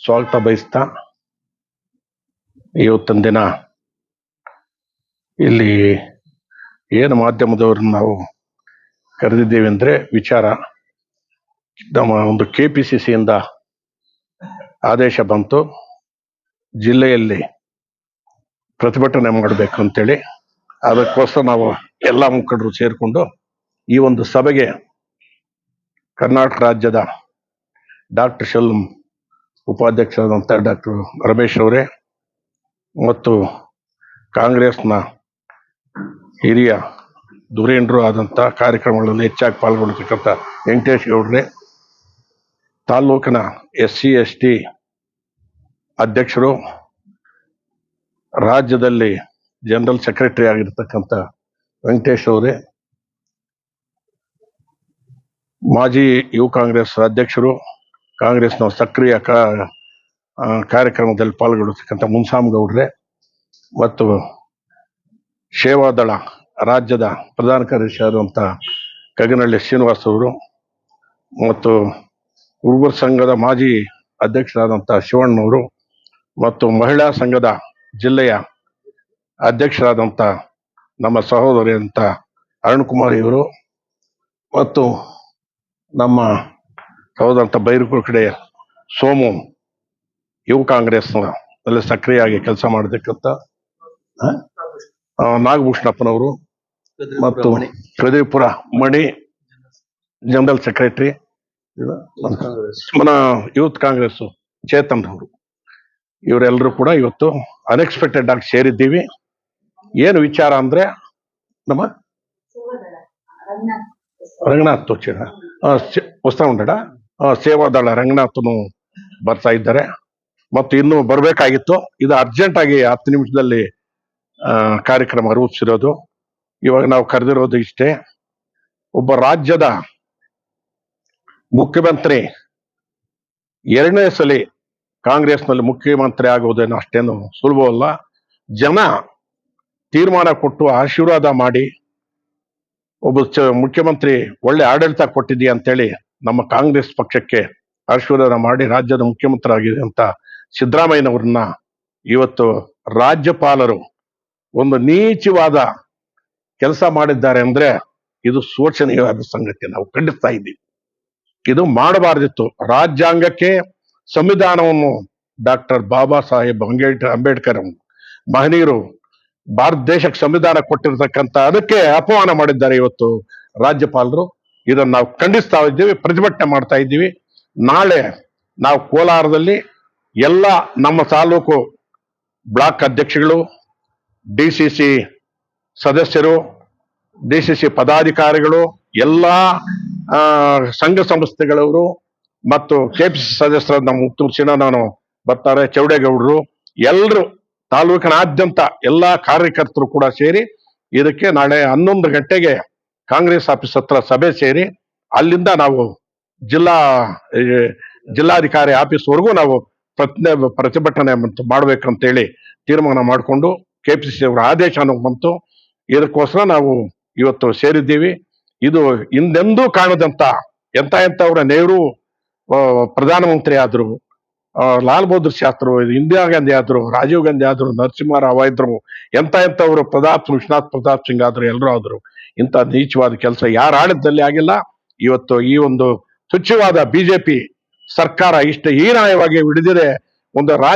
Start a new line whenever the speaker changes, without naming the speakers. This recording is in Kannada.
ಸ್ವಾಗತ ಬಯಸ್ತಾ ಇವತ್ತಿನ ದಿನ ಇಲ್ಲಿ ಏನು ಮಾಧ್ಯಮದವ್ರನ್ನ ನಾವು ಕರೆದಿದ್ದೇವೆ ಅಂದ್ರೆ ವಿಚಾರ ನಮ್ಮ ಒಂದು ಕೆ ಪಿ ಸಿ ಸಿಯಿಂದ ಆದೇಶ ಬಂತು. ಜಿಲ್ಲೆಯಲ್ಲಿ ಪ್ರತಿಭಟನೆ ಮಾಡಬೇಕು ಅಂತೇಳಿ. ಅದಕ್ಕೋಸ್ಕರ ನಾವು ಎಲ್ಲ ಮುಖಂಡರು ಸೇರಿಕೊಂಡು ಈ ಒಂದು ಸಭೆಗೆ ಕರ್ನಾಟಕ ರಾಜ್ಯದ ಡಾಕ್ಟರ್ ಶೆಲ್ಮ್ ಉಪಾಧ್ಯಕ್ಷರಾದಂಥ ಡಾಕ್ಟರ್ ರಮೇಶ್ ಅವರೇ ಮತ್ತು ಕಾಂಗ್ರೆಸ್ನ ಹಿರಿಯ ಧುರೀಣರು ಆದಂಥ ಕಾರ್ಯಕ್ರಮಗಳಲ್ಲಿ ಹೆಚ್ಚಾಗಿ ಪಾಲ್ಗೊಳ್ಳತಕ್ಕಂಥ ವೆಂಕಟೇಶ್ ಗೌಡ್ರೆ, ತಾಲೂಕಿನ ಎಸ್ ಸಿ ಎಸ್ ಟಿ ಅಧ್ಯಕ್ಷರು, ರಾಜ್ಯದಲ್ಲಿ ಜನರಲ್ ಸೆಕ್ರೆಟರಿ ಆಗಿರ್ತಕ್ಕಂಥ ವೆಂಕಟೇಶ್ ಅವರೇ, ಮಾಜಿ ಯುವ ಕಾಂಗ್ರೆಸ್ ಅಧ್ಯಕ್ಷರು ಕಾಂಗ್ರೆಸ್ನ ಸಕ್ರಿಯ ಕಾ- ಕಾರ್ಯಕ್ರಮದಲ್ಲಿ ಪಾಲ್ಗೊಳ್ಳತಕ್ಕಂಥ ಮುನ್ಸಾಮ್ ಗೌಡ್ರೆ, ಮತ್ತು ಸೇವಾದಳ ರಾಜ್ಯದ ಪ್ರಧಾನ ಕಾರ್ಯದರ್ಶಿ ಆದಂಥ ಗಗನಹಳ್ಳಿ ಶ್ರೀನಿವಾಸ್ ಅವರು, ಮತ್ತು ಹುಡುಗರ ಸಂಘದ ಮಾಜಿ ಅಧ್ಯಕ್ಷರಾದಂಥ ಶಿವಣ್ಣವರು ಮತ್ತು ಮಹಿಳಾ ಸಂಘದ ಜಿಲ್ಲೆಯ ಅಧ್ಯಕ್ಷರಾದಂಥ ನಮ್ಮ ಸಹೋದರಿ ಅಂತ ಅರುಣ್ ಕುಮಾರ್ ಇವರು, ಮತ್ತು ನಮ್ಮ ಸಹೋದರಂತ ಬೈರು ಕಡೆ ಸೋಮು ಯುವ ಕಾಂಗ್ರೆಸ್ ಅಲ್ಲಿ ಸಕ್ರಿಯವಾಗಿ ಕೆಲಸ ಮಾಡತಕ್ಕಂಥ ಆ? ಆ, ನಾಗಭೂಷಣಪ್ಪನವರು ಮತ್ತು Kadipura Mani general secretary youth Congress Chetan ಅವರು ಇವರೆಲ್ಲರೂ ಕೂಡ ಇವತ್ತು ಅನ್ಎಕ್ಸ್ಪೆಕ್ಟೆಡ್ ಆಗಿ ಸೇರಿದ್ದೀವಿ. ಏನು ವಿಚಾರ ಅಂದ್ರೆ ನಮ್ಮ ರಂಗನಾಥ್ ತೋಚಿರ ಹೊಸ ಉಂಡಡ ಸೇವಾದಳ ರಂಗನಾಥನು ಬರ್ತಾ ಇದ್ದಾರೆ. ಮತ್ತು ಇನ್ನು ಬರಬೇಕಾಗಿತ್ತು, ಇದು ಅರ್ಜೆಂಟ್ ಆಗಿ ಹತ್ತು ನಿಮಿಷದಲ್ಲಿ ಕಾರ್ಯಕ್ರಮ ರೂಪಿಸಿರೋದು. ಇವಾಗ ನಾವು ಕರೆದಿರೋದು ಇಷ್ಟೇ, ಒಬ್ಬ ರಾಜ್ಯದ ಮುಖ್ಯಮಂತ್ರಿ ಎರಡನೇ ಸಲ ಕಾಂಗ್ರೆಸ್ನಲ್ಲಿ ಮುಖ್ಯಮಂತ್ರಿ ಆಗೋದೇನು ಅಷ್ಟೇನು ಸುಲಭವಲ್ಲ. ಜನ ತೀರ್ಮಾನ ಕೊಟ್ಟು ಆಶೀರ್ವಾದ ಮಾಡಿ, ಒಬ್ಬ ಮುಖ್ಯಮಂತ್ರಿ ಒಳ್ಳೆ ಆಡಳಿತ ಕೊಟ್ಟಿದ್ದೀಯ ಅಂತೇಳಿ ನಮ್ಮ ಕಾಂಗ್ರೆಸ್ ಪಕ್ಷಕ್ಕೆ ಆಶೀರ್ವಾದ ಮಾಡಿ ರಾಜ್ಯದ ಮುಖ್ಯಮಂತ್ರಿ ಆಗಿದೆ ಅಂತ ಸಿದ್ದರಾಮಯ್ಯನವ್ರನ್ನ ಇವತ್ತು ರಾಜ್ಯಪಾಲರು ಒಂದು ನೀಚವಾದ ಕೆಲಸ ಮಾಡಿದ್ದಾರೆ ಅಂದ್ರೆ ಇದು ಶೋಚನೀಯವಾದ ಸಂಗತಿ ನಾವು ಖಂಡಿಸ್ತಾ ಇದ್ದೀವಿ. ಇದು ಮಾಡಬಾರ್ದಿತ್ತು. ರಾಜ್ಯಾಂಗಕ್ಕೆ ಸಂವಿಧಾನವನ್ನು ಡಾಕ್ಟರ್ ಬಾಬಾ ಸಾಹೇಬ್ ಅಂಬೇಡ್ಕರ್ ಅಂಬೇಡ್ಕರ್ ಮಹನೀಯರು ಭಾರತ ದೇಶಕ್ಕೆ ಸಂವಿಧಾನ ಕೊಟ್ಟಿರತಕ್ಕಂತ ಅದಕ್ಕೆ ಅಪಮಾನ ಮಾಡಿದ್ದಾರೆ ಇವತ್ತು ರಾಜ್ಯಪಾಲರು. ಇದನ್ನು ನಾವು ಖಂಡಿಸ್ತಾ ಇದ್ದೀವಿ, ಪ್ರತಿಭಟನೆ ಮಾಡ್ತಾ ಇದ್ದೀವಿ. ನಾಳೆ ನಾವು ಕೋಲಾರದಲ್ಲಿ ಎಲ್ಲ ನಮ್ಮ ತಾಲೂಕು ಬ್ಲಾಕ್ ಅಧ್ಯಕ್ಷಗಳು, ಡಿ ಸಿ ಸಿ ಸದಸ್ಯರು, ಡಿ ಸಿ ಸಿ ಪದಾಧಿಕಾರಿಗಳು, ಎಲ್ಲ ಸಂಘ ಸಂಸ್ಥೆಗಳವರು ಮತ್ತು ಕೆ ಪಿ ಸಿ ಸದಸ್ಯರ ನಮ್ಮ ಮುತ್ತು ನಾನು ಬರ್ತಾರೆ, ಚೌಡೇಗೌಡರು ಎಲ್ಲರೂ ತಾಲೂಕಿನಾದ್ಯಂತ ಎಲ್ಲ ಕಾರ್ಯಕರ್ತರು ಕೂಡ ಸೇರಿ ಇದಕ್ಕೆ ನಾಳೆ ಹನ್ನೊಂದು ಗಂಟೆಗೆ ಕಾಂಗ್ರೆಸ್ ಆಫೀಸ್ ಹತ್ರ ಸಭೆ ಸೇರಿ ಅಲ್ಲಿಂದ ನಾವು ಜಿಲ್ಲಾ ಜಿಲ್ಲಾಧಿಕಾರಿ ಜಿಲ್ಲಾಧಿಕಾರಿ ಆಫೀಸ್ವರೆಗೂ ನಾವು ಪ್ರತಿ ಪ್ರತಿಭಟನೆ ಮಾಡ್ಬೇಕಂತ ಮಾಡ್ಬೇಕಂತೇಳಿ ತೀರ್ಮಾನ ಮಾಡಿಕೊಂಡು ಕೆ ಪಿ ಸಿ ಅವರ ಆದೇಶ ಬಂತು. ಇದಕ್ಕೋಸ್ಕರ ನಾವು ಇವತ್ತು ಸೇರಿದ್ದೀವಿ. ಇದು ಹಿಂದೆಂದೂ ಕಾಣದಂತ ಎಂತ ಎಂತವ್ರ ನೆಹರು ಪ್ರಧಾನಮಂತ್ರಿ ಆದ್ರು ಲಾಲ್ ಬಹದ್ದೂರ್ ಶಾಸ್ತ್ರ ಇಂದಿರಾ ಗಾಂಧಿ ಆದ್ರು, ರಾಜೀವ್ ಗಾಂಧಿ ಆದ್ರು, ನರಸಿಂಹರಾವ್ ಇದ್ರು ಎಂತ ಎಂತವ್ರು ಪ್ರತಾಪ್ ವಿಶ್ವನಾಥ್ ಪ್ರತಾಪ್ ಸಿಂಗ್ ಆದ್ರು, ಎಲ್ಲರೂ ಆದ್ರು. ಇಂಥ ನೀಚವಾದ ಕೆಲಸ ಯಾರ ಆಡಳಿತದಲ್ಲಿ ಆಗಿಲ್ಲ. ಇವತ್ತು ಈ ಒಂದು ತುಚ್ಛವಾದ ಬಿಜೆಪಿ ಸರ್ಕಾರ ಇಷ್ಟ ಹೀನಾಯವಾಗಿ ಹಿಡಿದಿದೆ. ಒಂದು ರಾಜ್ಯ